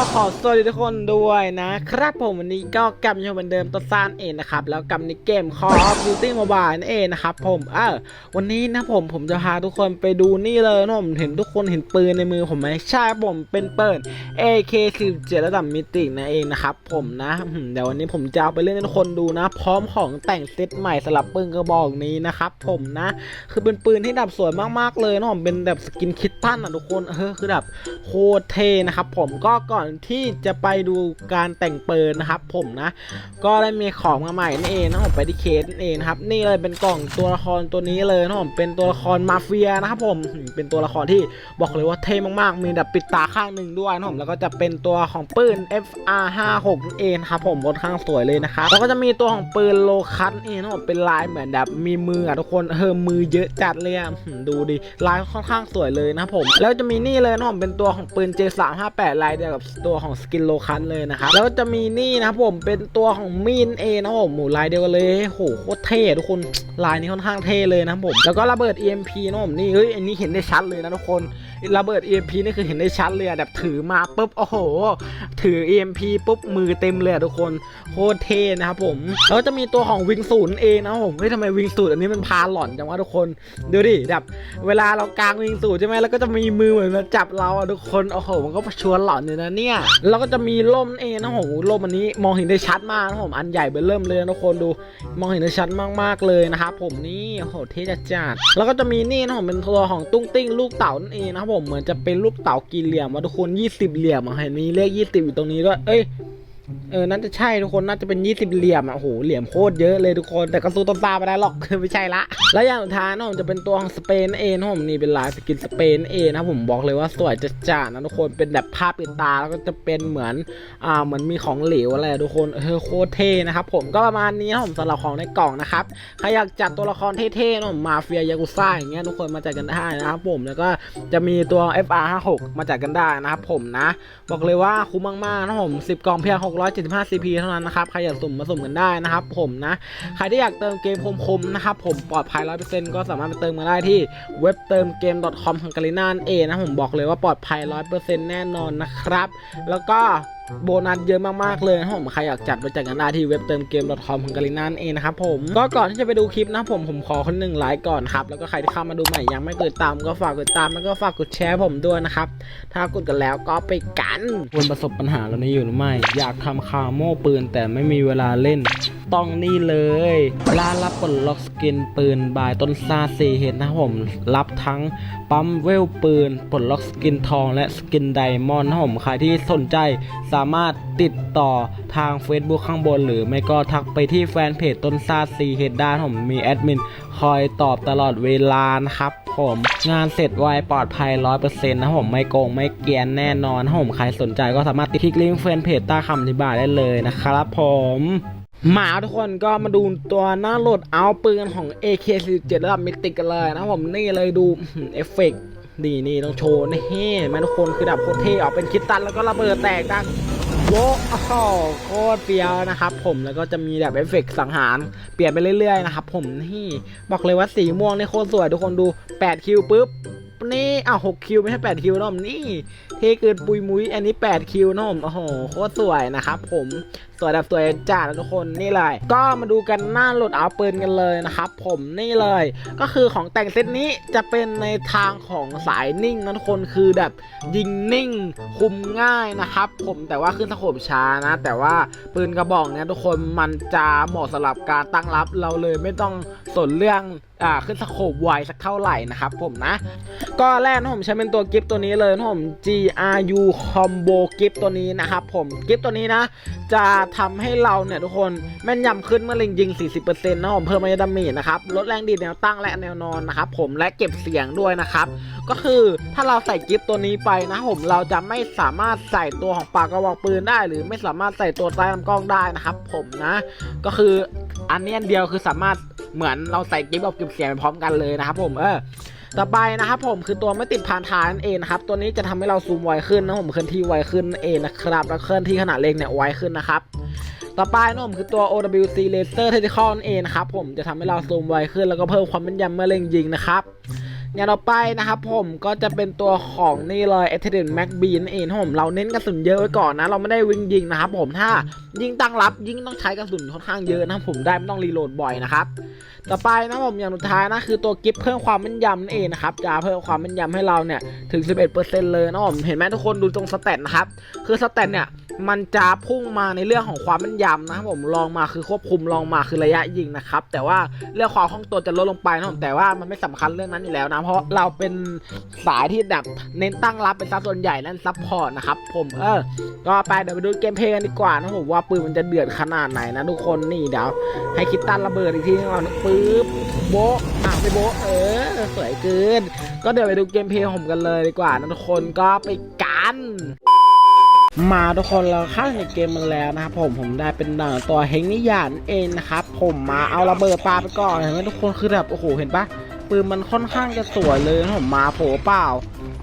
ขอสวัสดีทุกคนด้วยนะครับผมวันนี้ก็กลับมาเหมือนเดิมตัวซานเองนะครับ แล้วกลับในเกม Call of Duty Mobile นั่นเองนะครับผมเออวันนี้นะผมผมจะพาทุกคนไปดูนี่เลยนะผมเห็นทุกคนเห็นปืนในมือผมไหมใช่ผมเป็นปืน AK47 ระดับมิตินั่นเองนะครับผมนะเดี๋ยววันนี้ผมจะเอาไปเล่นให้ทุกคนดูนะ พร้อมของแต่งเซตใหม่สำหรับปืนกระบอกนี้นะครับผมนะ คือเป็นปืนที่ดับสวยมากๆเลยนะผมเป็นแบบสกินคิตตันอะทุกคนเออคือแบบโคตรเท่นะครับผมก็ก่อนที่จะไปดูการแต่งเปืนนะครับผมนะ ก็ได้มีของมาใหม่นั่นเองนะผมไปที่เคสนั่นเองครับนี่เลยเป็นกล่องตัวละครตัวนี้เลยนะผมเป็นตัวละครมาเฟียนะครับผมเป็นตัวละครที่บอกเลยว่าเท่มากๆ มีแบบปิดตาข้างหนึ่งด้วยนะผมแล้วก็จะเป็นตัวของปืน FR56 นั่นเองครับผมบนข้างสวยเลยนะครับแล้วก็จะมีตัวของปืนโลคัสนี่นะผมเป็นลายเหมือนแบบมีมืออะทุกคนเออมือเยอะจัดเลยอะดูดิลายค่อนข้างสวยเลยนะผมแล้วจะมีนี่เลยนะผมเป็นตัวของปืน J358 ลายเดียวกับตัวของสกินโลคัสเลยนะครับแล้วจะมีนี่นะครับผมเป็นตัวของมีนเอนะครับผมหมูลายเดียวกันเลยโหโคตรเท่ทุกคนลายนี้ค่อนข้างเท่เลยนะครับผมแล้วก็ระเบิด EMP นะผมนี่เฮ้ยอันนี้เห็นได้ชัดเลยนะทุกคน ระเบิด EMP นี่คือเห็นได้ชัดเลยอะแบบถือมาปุ๊บโอ้โห ถือ EMP ปุ๊บมือเต็มเลยทุกคนโคตรเท่นะครับผมแล้วจะมีตัวของวิงศูนย์เองนะผมเฮ้ยทำไมวิงศูนย์อันนี้มันพาหลอนจังวะทุกคนดูดิแบบเวลาเรากางวิงศูนย์ใช่ไหมแล้วก็จะมีมือเหมือนมาจับเราอะทุกคนโอ้โหมันก็ชวนหลอนอยู่นะเนี่ยแล้วก็จะมีร่มเองนะผมร่มอันนี้มองเห็นได้ชัดมากนะผมอันใหญ่เบื้อเริ่มเลยนะทุกคนดู มองเห็นได้ชัดมากๆเลยนะครับผมนี่โอ้โหเท่จัดจัดแล้วก็จะมีนี่นะผมเป็นตัวของตุ้งติ้งลูกเต๋านั่นเองนะครับผมเหมือนจะเป็นลูกเต่ากี่เหลี่ยมวะทุกคน 20 เหลี่ยมอะเห็นมีเลข 20 อยู่ตรงนี้ด้วย เอ้ย เออน่าจะใช่ทุกคนน่าจะเป็น20เหลี่ยมอะโอ้โหเหลี่ยมโคตรเยอะเลยทุกคนแต่กระสู้ต้นตาไม่ได้หรอก ไม่ใช่ละ แล้วอย่างสุดท้ายนะผมจะเป็นตัวของสเปนนั่นเองนะผมนี่เป็นลายสกินสเปนเองนะผมบอกเลยว่าสวยจัดจ้านะทุกคนเป็นแบบภาพปิดตาแล้วก็จะเป็นเหมือนอ่าเหมือนมีของเหลวอะไรทุกคนเออโคตรเท่นะครับผมก็ประมาณนี้นะผมสำหรับของในกล่องนะครับใครอยากจัดตัวละครเท่ๆนะผมมาเฟียยากุซ่าอย่างเงี้ยทุกคนมาจัดกันได้นะครับผมแล้วก็จะมีตัว FR56 มาจัดกันได้นะครับผมนะ บอกเลยว่าคุ้มมากๆนะผม10กล่องเพียง675 CP เท่านั้นนะครับ ใครอยากสุ่มมาสุ่มกันได้นะครับ ผมนะ ใครที่อยากเติมเกมคมๆนะครับ ผมปลอดภัย 100%ก็สามารถไปเติมมาได้ที่เว็บเติมเกม .com ของกาลินานเอนะ ผมบอกเลยว่าปลอดภัย 100%แน่นอนนะครับ แล้วก็ โบนัสเยอะมากๆเลยนะผมใครอยากจัดไปจัดกันได้ที่เว็บเติมเกม .com ของกาลินานเองนะครับผมก็ก่อนที่จะไปดูคลิปนะผมผมขอคนหนึ่งไลค์ก่อนครับแล้วก็ใครที่เข้ามาดูใหม่ยังไม่กดติดตามก็ฝากกดติดตามแล้วก็ฝากกดแชร์ผมด้วยนะครับถ้ากดกันแล้วก็ไปกันคนประสบปัญหาเราในี้อยู่หรือไม่ อยากทำคาโม่ปืนแต่ไม่มีเวลาเล่น ต้องนี่เลยร้านรับปลดล็อกสกินปืนบายต้นซาซีเฮดนะผมรับทั้งปั๊มเวลปืนปลดล็อกสกินทองและสกินไดมอนด์นะผมใครที่สนใจสามารถติดต่อทาง Facebook ข้างบน หรือไม่ก็ทักไปที่แฟนเพจต้นซาซีเฮดได้นผมมีแอดมินคอยตอบตลอดเวลานะครับผมงานเสร็จไวปลอดภัย 100%นะครับผมไม่โกงไม่เกียนแน่นอนผมใครสนใจก็สามารถติดคลิกลิงก์แฟนเพจใต้คำอธิบายได้เลยนะครับผม หมาทุกคนก็มาดูตัวหน้าโหลดเอาปืนของ AK47 ระดับมิติกันเลยนะผมนี่เลยดูเอฟเฟกต์นี่นี่ต้องโชว์นี่เฮ้แม่ทุกคนคือดับโคตรเท่ออกเป็นคิดตันแล้วก็ระเบิดแตกดังโว้โอ้โหโคตรเฟี้ยวนะครับผมแล้วก็จะมีแบบเอฟเฟกต์สังหารเปลี่ยนไปเรื่อยๆนะครับผมนี่บอกเลยว่าสีม่วงนี่โคตรสวยทุกคนดู 8 คิวปุ๊บนี่อ้าว6คิวไม่ใช่8คิวนะผมนี่เท่เกินปุยมุ้ยอันนี้8คิวนะผมโอ้โหโคตรสวยนะครับผม สวยแบบสวยจ้าทุกคนนี่เลย ก็มาดูกันหน้าโหลดเอาปืนกันเลยนะครับ ผมนี่เลย ก็คือของแต่งเซตนี้จะเป็นในทางของสายนิ่งนะทุกคนคือแบบยิงนิ่ง คุมง่ายนะครับ ผมแต่ว่าขึ้นสโคปช้านะ แต่ว่าปืนกระบอกเนี้ยทุกคนมันจะเหมาะสำหรับการตั้งรับเราเลยไม่ต้องสนเรื่องอ่าขึ้นสโคปไวสักเท่าไหร่นะครับผมนะ ก็แรกนะผมใช้เป็นตัวกิฟตัวนี้เลยนะผม GRU Combo กิฟตัวนี้นะครับผมกิฟตัวนี้นะ จะทำให้เราเนี่ยทุกคนแม่นยำขึ้นเมื่อเล็งยิง 40%นะผมเพิ่มระยะดาเมจนะครับลดแรงดีดแนวตั้งและแนวนอนนะครับผมและเก็บเสียงด้วยนะครับก็คือถ้าเราใส่กิฟตัวนี้ไปนะผมเราจะไม่สามารถใส่ตัวของปากกระบอกปืนได้ หรือไม่สามารถใส่ตัวใต้ลำกล้องได้นะครับ ผมนะ ก็คืออันนี้อันเดียวคือสามารถเหมือนเราใส่กิฟกับเก็บเสียงไปพร้อมกันเลยนะครับผมเออ ต่อไปนะครับผมคือตัวไม่ติดพานทายนั่นเองนะครับตัวนี้จะทำให้เราซูมไวขึ้นนะผมเคลื่อนที่ไวขึ้นเองนะครับแล้วเคลื่อนที่ขนาดเล็กเนี่ยไวขึ้นนะครับต่อไปนะผมคือตัว OWC Laser Tactical นั่นเองนะครับผมจะทำให้เราซูมไวขึ้นแล้วก็เพิ่มความแม่นยำเมื่อเล็งยิงนะครับ อย่างเราไปนะครับผมก็จะเป็นตัวของนี่เลย a t e d e n Mac B นั่นเองครับผมเราเน้นกระสุนเยอะไว้ก่อนนะ เราไม่ได้วิ่งยิงนะครับผมถ้ายิงตั้งรับยิงต้องใช้กระสุนค่อนข้างเยอะนะครับผมได้ไม่ต้องรีโหลดบ่อยนะครับต่อไปนะผมอย่างสุดท้ายนะคือตัวกิฟเพิ่มความแม่นยำนั่นเองนะครับจะเพิ่มความแม่นยำให้เราเนี่ยถึง 11%เลยนะผมเห็นไหมทุกคนดูตรงสเตตนะครับคือสเตตเนี่ย มันจะพุ่งมาในเรื่องของความแม่นยำนะครับผมลองมาคือควบคุมลองมาคือระยะยิงนะครับแต่ว่าเรื่องความคล่องตัวจะลดลงไปนะผมแต่ว่ามันไม่สำคัญเรื่องนั้นอยู่แล้วนะเพราะเราเป็นสายที่แบบเน้นตั้งรับเป็นซะส่วนใหญ่นั่นซับพอร์ตนะครับผมเออก็ไปเดี๋ยวไปดูเกมเพลย์กันดีกว่านะผมว่าปืนมันจะเดือดขนาดไหนนะทุกคนนี่เดี๋ยวให้คิดตันระเบิดอีกทีนึงก่อนปึ๊บโบะอะไปโบะเออสวยเกินก็เดี๋ยวไปดูเกมเพลย์ผมกันเลยดีกว่านะทุกคนก็ไปกัน มาทุกคนเราเข้าในเกมมันแล้วนะครับผมผมได้เป็นหนังตัวเฮงนิยานเองนะครับผมมาเอาระเบิดปลาไปก่อนเห็นไหมทุกคนคือแบบโอ้โหเห็นปะปืนมันค่อนข้างจะสวยเลยนะผมมาโผล่เปล่า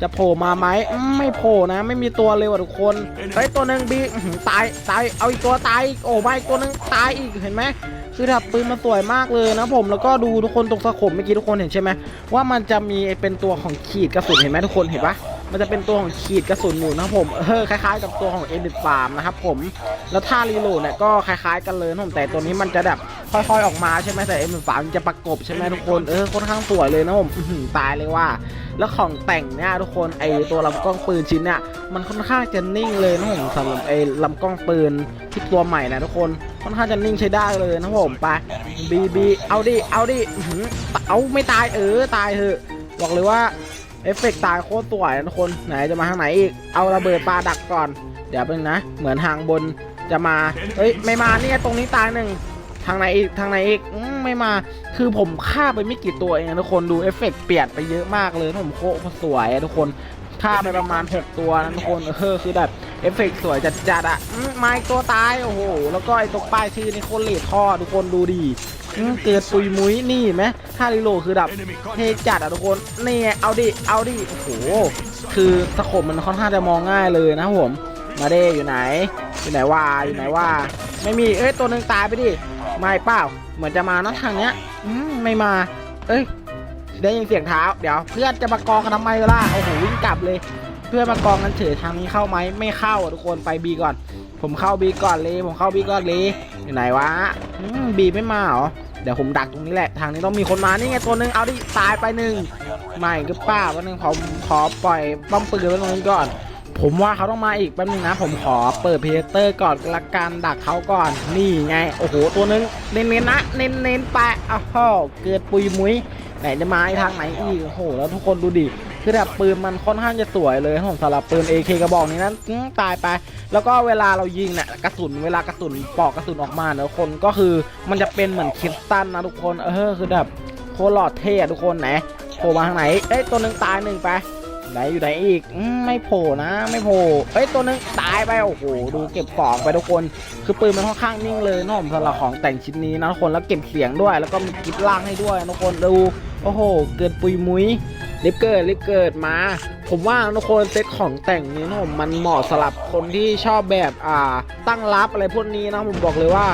จะโผล่มาไหมไม่โผล่นะ ไม่มีตัวเลยว่ะทุกคนเฮ้ยตัวหนึ่งบีตายตายเอาอีกตัวตายอีกโอ้ไม่ตัวหนึ่งตายอีกเห็นไหมคือแบบปืนมันสวยมากเลยนะผมแล้วก็ดูทุกคนตรงสะขบเมื่อกี้ทุกคนเห็นใช่ไหมว่ามันจะมีเป็นตัวของขีดกระสุนเห็นไหมทุกคนเห็นปะ มันจะเป็นตัวของขีดกระสุนหมุนนะครับผมเออคล้ายๆ กับตัวของเอ็นดิฟาร์มนะครับผมแล้วท่ารีโหลดเนี่ยก็คล้าย ๆ กันเลยนะผมแต่ตัวนี้มันจะแบบค่อยๆออกมาใช่ไหมแต่เอ็นดิฟาร์มจะประกบใช่ไหมทุกคนเออค่อนข้างสวยเลยนะผมตายเลยว่า แล้วของแต่งเนี่ยทุกคนไอตัวลำกล้องปืนชิ้นเนี่ยมันค่อนข้างจะนิ่งเลยนะผมสำหรับไอลำกล้องปืนที่ตัวใหม่นะทุกคนค่อนข้างจะนิ่งใช้ได้เลยนะผมไปบีบีเอาดิเอาดิเอาไม่ตายเออตายเถอะบอกเลยว่า เอฟเฟกต์ตายโคตรสวยทุกคนไหนจะมาทางไหนอีก เอาระเบิดปลาดักก่อน เดี๋ยวเป็นงนะ เหมือนทางบนจะมา เฮ้ย ไม่มาเนี่ยตรงนี้ตายหนึ่งทางไหนอีกทางไหนอีกอไม่มา คือผมฆ่าไปไม่กี่ตัวเองทุกคนดูเอฟเฟกต์เปลี่ยนไปเยอะมากเลยผมโคตรสวยอะทุกคนฆ่าไปประมาณ 6 ตัวนะทุกคนเออคือแบบเอฟเฟกต์สวยจัดๆอะอืมมาอีกตัวตายโอ้โหแล้วก็ไอ้ตรงป้ายชื่อนี่โคนเลดท่อทุกคนดูดี อืมเกิดปุยมุ้ยนี่เห็นไหมถ้ารีโลคือแบบเทจัดอะทุกคนนี่เอาดิเอาดิโอ้โหคือสโคปมันค่อนข้างจะมองง่ายเลยนะผมมาเด้อยู่ไหน อยู่ไหนว่าอยู่ไหนว่า ไม่มีเอ้ยตัวหนึ่งตายไปดิไม่เปล่า เหมือนจะมานะทางเนี้ยอืมไม่มา เอ้ยได้ยินเสียงเท้า เดี๋ยวเพื่อนจะมากองกันทำไมล่ะโอ้โหวิ่งกลับเลย เพื่อนมากองกันเฉยทางนี้เข้าไหมไม่เข้าอะทุกคนไปบีก่อน ผมเข้าบีก่อนเลย ผมเข้าบีก่อนเลยอยู่ไหนวะบีไม่มาเหรอ ดี๋ยวผมดักตรงนี้แหละ ทางนี้ต้องมีคนมา นี่ไงตัวหนึ่งเอาดิ ตายไปหนึ่งไม่ก็ป้าวันนึงผมขอปล่อยป้อมปืนไว้ตรงนี้ก่อน ผมว่าเขาต้องมาอีกแป๊บนึงนะ ผมขอเปิดเพเตอร์ก่อนละกันดักเขาก่อน นี่ไง โอ้โห ตัวนึง เน้นๆนะ เน้นๆไปอ้าวเกิดปุยมุ้ยไหนจะมาทางไหนอีก โอ้โห แล้วทุกคนดูดิ คือแบบปืนมันค่อนข้างจะสวยเลยผมสำหรับปืน AK กระบอกนี้นั้นตายไป แล้วก็เวลาเรายิงเนี่ยกระสุนเวลากระสุนปอกกระสุนออกมาเนี่ยทุกคนก็คือมันจะเป็นเหมือนคริสตัลนะทุกคนเออคือแบบโคตรหลอดเท่ทุกคนไหนโผล่มาทางไหนเอ้ยตัวหนึ่งตายหนึ่งไปไหนอยู่ไหนอีกไม่โผล่นะ ไม่โผล่เฮ้ยตัวนึงตายไปโอ้โหดูเก็บของไปทุกคน คือปืนมันค่อนข้างนิ่งเลยนะผมสำหรับของแต่งชิ้นนี้นะทุกคนแล้วเก็บเสียงด้วย แล้วก็มีกิฟล่างให้ด้วยนะทุกคนดูโอ้โห เกิดปุยมุ้ย ลิฟเกิดลิฟเกิดมา ผมว่าทุกคนเซตของแต่งนี้นะผมมันเหมาะสำหรับคนที่ชอบแบบอ่าตั้งรับอะไรพวกนี้นะผมบอกเลยว่า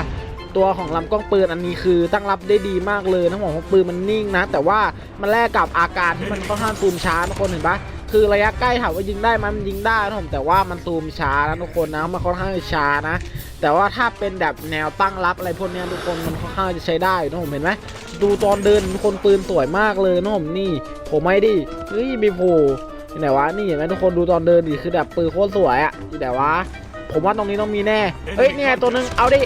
ตัวของลำกล้องปืนอันนี้คือตั้งรับได้ดีมากเลยนะผมของปืนมันนิ่งนะ แต่ว่ามันแลกกับอาการที่มันค่อนข้างซูมช้าทุกคนเห็นปะ คือระยะใกล้ถามว่ายิงได้มันยิงได้นะผมแต่ว่ามันซูมช้านะทุกคนนะมันค่อนข้างจะช้านะ แต่ว่าถ้าเป็นแบบแนวตั้งรับอะไรพวกนี้ทุกคนมันค่อนข้างจะใช้ได้นะผมเห็นไหมดูตอนเดินทุกคนปืนสวยมากเลยนะผมนี่ผมไม่ดิเฮ้ยมีโผล่ที่ไหนวะนี่เห็นไหมทุกคนดูตอนเดินดิคือแบบปืนโคตรสวยอะที่ไหนวะผมว่าตรงนี้ต้องมีแน่เฮ้ยเนี่ยตัวนึงเอาดิ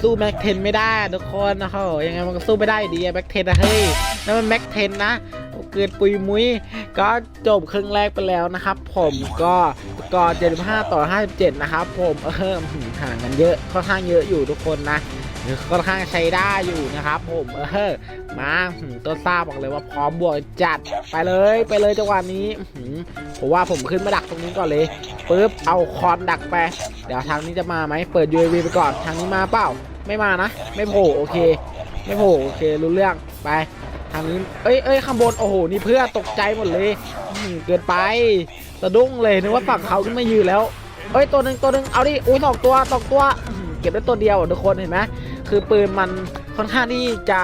สู้แม็กเทนไม่ได้ทุกคนนะเขายังไงมันก็สู้ไม่ได้ดีแม็กเทนนะเฮ้ยนั่นมันแม็กเทนนะ เกิดปุยมุ้ย ก็จบครึ่งแรกไปแล้วนะครับ ผมก็กอร์75 ต่อ 57 นะครับ ผมเออหืมห่างกันเยอะค่อนข้างเยอะอยู่ทุกคนนะค่อนข้างใช้ได้อยู่นะครับ ผมเออมาตัวซ่าบอกเลยว่าพร้อมบวกจัดไปเลยไปเลยจังหวะนี้ผมว่าผมขึ้นมาดักตรงนี้ก่อนเลยปึ๊บเอาคอนดักไป เดี๋ยวทางนี้จะมาไหมเปิด UAV ไปก่อนทางนี้มาเปล่า ไม่มานะ ไม่โผล่โอเค ไม่โผล่โอเครู้เรื่องไป ทางนี้เอ้ยเอ้ยข้างบน โอ้โห นี่เพื่อตกใจหมดเลยเกินไปสะดุ้งเลยนึกว่าฝั่งเขาขึ้นมายืนแล้วเอ้ย ตัวหนึ่งตัวหนึ่งเอาดิ อุ้ยสองตัวสองตัว เก็บได้ตัวเดียวทุกคนเห็นไหมคือปืนมันค่อนข้างที่จะ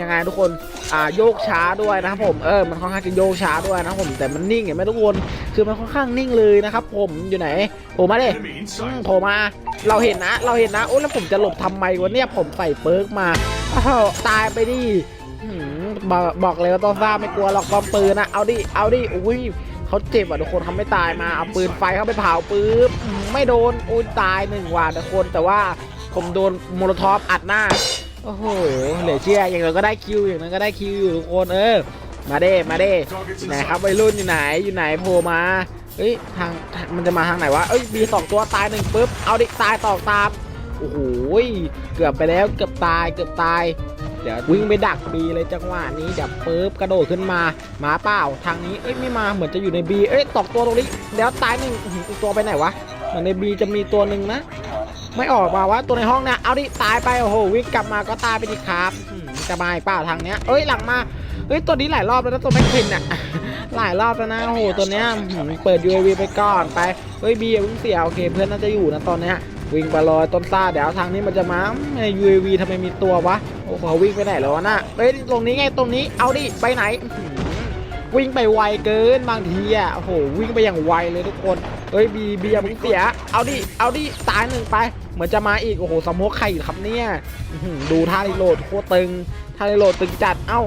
ยังไงทุกคน อ่า โยกช้าด้วยนะครับผม เออ มันค่อนข้างจะโยกช้าด้วยนะครับผม แต่มันนิ่งเห็นไหมทุกคน คือมันค่อนข้างนิ่งเลยนะครับผม อยู่ไหนโผล่มาดิ Enemy in อืมโผล่มา เราเห็นนะ เราเห็นนะ โอ้แล้วผมจะหลบทำไมวะเนี่ย ผมใส่เปิร์กมาอ้าวตายไปดิ บอกบอกเลยว่าต้องซ่าไม่กลัวหรอกความปืนนะเอาดิเอาดิอุ้ยเขาเจ็บอะทุกคนเขาไม่ตายมาเอาปืนไฟเข้าไปเผาปื๊บไม่โดนอุ้ยตายหนึ่งว่ะทุกคนแต่ว่าผมโดนโมโลทอฟอัดหน้าโอ้โหเหลือเชื่ออย่างเราก็ได้คิวอย่างนั้นก็ได้คิวอยู่ทุกคนเออมาเด้มาเด้ไหนครับวัยรุ่นอยู่ไหนอยู่ไหนโผล่มาเฮ้ยทางมันจะมาทางไหนวะเอ้ยมีสองตัวตายหนึ่งปุ๊บเอาดิตายต่อตามโอ้โหเกือบไปแล้วเกือบตายเกือบตาย เดี๋ยววิ่งไปดักบีเลยจังหวะนี้เดี๋ยวปุ๊บกระโดดขึ้นมาหมาเปล่าทางนี้เอ้ยไม่มาเหมือนจะอยู่ในบีเอ้ยตอกตัวตรงนี้เดี๋ยวตายหนึ่งอีกตัวไปไหนวะเหมือนในบีจะมีตัวหนึ่งนะ ไม่ออกมาวะตัวในห้องเนี่ยเอาดิตายไปโอ้โหวิ่งกลับมาก็ตายไปดิครับจะมาอีกเปล่าทางเนี้ยเอ้ยหลังมาเอ้ยตัวนี้หลายรอบแล้วนะตัวแม็กควินเนี่ยหลายรอบแล้วนะโอ้โหตัวเนี้ยอื้อหือเปิด UAV ไปก่อนไปเฮ้ยบีอย่าเพิ่งเสียโอเคเพื่อนน่าจะอยู่นะตอนเนี้ยวิ่งไปลอยต้นซ่าเดี๋ยวทางนี้มันจะมาใน UAV ทำไมมีตัววะ อ้โหเขาวิ่งไปไหนแล้ววะน่ะเอ้ยตรงนี้ไงตรงนี้เอาดิไปไหนอื้อหือวิ่งไปไวเกินบางทีอะโอ้โหวิ่งไปอย่างไวเลยทุกคนเอ้ยบีบีอย่าเพิ่งเสีย เอาดิเอาดิตายหนึ่งไป เหมือนจะมาอีกโอ้โหสมมติใครครับเนี่ยอื้อหือดูท่ารีโหลดโคตรตึงท่ารีโหลดตึงจัดเอ้า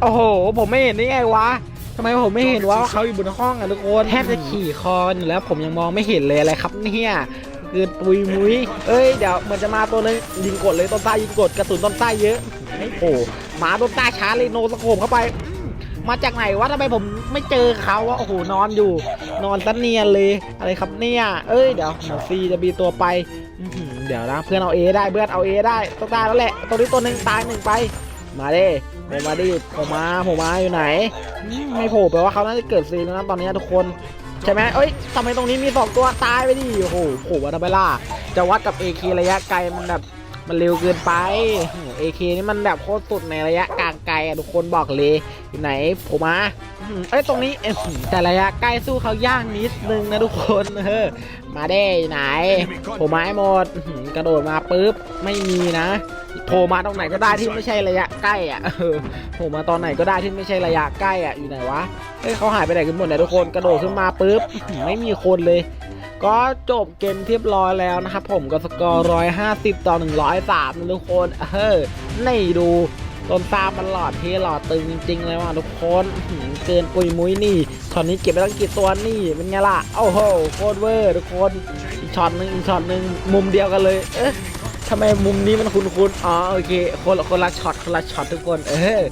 โอ้โห ผมไม่เห็นได้ไงวะทำไมผมไม่เห็นว่าเขาอยู่บนห้องอะทุกคนแทบจะขี่คออยู่แล้วผมยังมองไม่เห็นเลยอะไรครับเนี่ย คือปุยมุ้ยเอ้ยเดี๋ยวเหมันจะมาตัวนึงยิงกดเลยต้นใต้ยิงกดกระสุนต้นใต้เยอะไม่โผล่หมาต้นใต้ช้าเลยโนสโคมเข้าไป มาจากไหนวะทำไมผมไม่เจอเขาวะโอ้โหนอนอยู่ นอนตันเนียนเลยอะไรครับเนี่ย เอ้ยเดี๋ยวหมอซีจะมีตัวไปเดี๋ยวนะเพื่อนเอาเอได้เพื่อนเอาเอได้ต้องตายแล้วแหละตัวนี้ตัวหนึ่งตายหนึ่งไป มาดิผมมาดิผมมาผมมาอยู่ไหน ไม่โผล่แปลว่าเขาน่าจะเกิดซีนแล้วนะตอนนี้ทุกคน ใช่ไหมเอ้ยทำไมตรงนี้มีสองตัวตายไปดิโอ้โหโผล่าทำไมล่ะจะวัดกับ AK ระยะไกลมันแบบมันเร็วเกินไปเอเคนี่มันแบบโคตรสุดในระยะกลางไกลอะทุกคนบอกเลยอยู่ไหนผมมาเอ้ยตรงนี้เอ้แต่ระยะใกล้สู้เขาย่างนิดนึงนะทุกคนเออมาได้ไหน ผมมาให้หมดกระโดดมาปุ๊บไม่มีนะ โผล่มาตรงไหนก็ได้ที่ไม่ใช่ระยะใกล้อะโผล่มาตอนไหนก็ได้ที่ไม่ใช่ระยะใกล้อะอยู่ไหนวะเฮ้ยเขาหายไปไหนกันหมดเนี่ยทุกคนกระโดดขึ้นมาปุ๊บไม่มีคนเลย ก็จบเกมเรียบร้อยแล้วนะครับผมกับสกอร์150ต่อ103นะทุกคนเออนี่ดูต้นตามมันหลอดเทหลอดตึงจริง ๆ เลยว่ะทุกคนอื้อหือเกินปุยมุ้ยนี่ช็อตนี้เก็บไปตั้งกี่ตัวนี่เป็นไงล่ะโอ้โหโคตรเวอร์ทุกคนอีกช็อตหนึ่งอีกช็อตหนึ่งมุมเดียวกันเลยเอ๊ะ ทำไมมุมนี้มันคุ้นๆ อ๋อโอเค คนละคนละช็อตคนละช็อตทุกคน เออ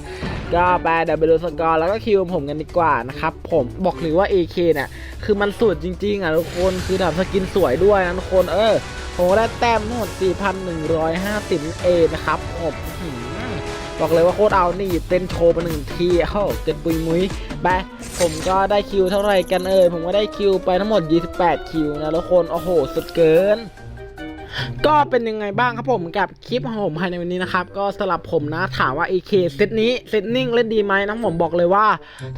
ก็ไปเดี๋ยวไปดูสกอร์แล้วก็คิวผมกันดีกว่านะครับ ผมบอกเลยว่า AK เนี่ย คือมันสุดจริง ๆ อะทุกคน คือแบบสกินสวยด้วยนะทุกคน เออ ผมได้แต้มทั้งหมด 4,150เอนะครับผมอื้อหือบอกเลยว่าโคตรเอา นี่เต้นโชว์ไปหนึ่งทีเอ้าเกินปุยมุ้ยไปผมก็ได้คิวเท่าไหร่กันเอ่ยผมก็ได้คิวไปทั้งหมด 28 คิวนะทุกคน โอ้โห สุดเกิน ก็เป็นยังไงบ้างครับผมกับคลิปของผมภายในวันนี้นะครับ ก็สำหรับผมนะถามว่า AK เซตนี้เซตนิ่งเล่นดีไหมนะผมบอกเลยว่า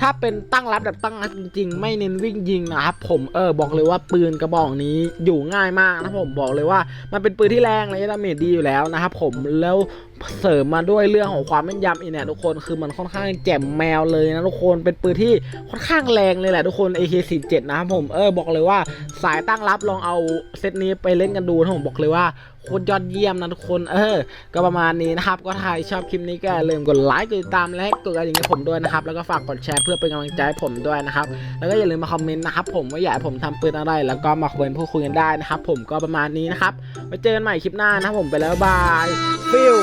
ถ้าเป็นตั้งรับแบบตั้งรับจริง ๆ ไม่เน้นวิ่งยิงนะครับผมเออบอกเลยว่าปืนกระบอกนี้อยู่ง่ายมากนะผมบอกเลยว่า มันเป็นปืนที่แรงและดาเมจดีอยู่แล้วนะครับผมแล้ว เสริมมาด้วยเรื่องของความแม่นยำอีกเนี่ยทุกคนคือมันค่อนข้างแจ่มแมวเลยนะทุกคนเป็นปืนที่ค่อนข้างแรงเลยแหละทุกคน AK47 นะครับผมเออบอกเลยว่าสายตั้งรับลองเอาเซตนี้ไปเล่นกันดูนะผมบอกเลยว่าโคตรยอดเยี่ยมนะทุกคนเออ ก็ประมาณนี้นะครับ ก็ถ้ายชอบคลิปนี้ก็อย่าลืมกดไลค์กดติดตามและกดกระดิ่งให้ผมด้วยนะครับ แล้วก็ฝากกดแชร์เพื่อเป็นกำลังใจให้ผมด้วยนะครับ แล้วก็อย่าลืมมาคอมเมนต์นะครับผมว่าอยากให้ผมทำปืนอะไร แล้วก็มาคอมเมนต์พูดคุยกันได้นะครับ ผมก็ประมาณนี้นะครับไว้เจอกันใหม่คลิปหน้านะครับผมไปแล้วบายฟิล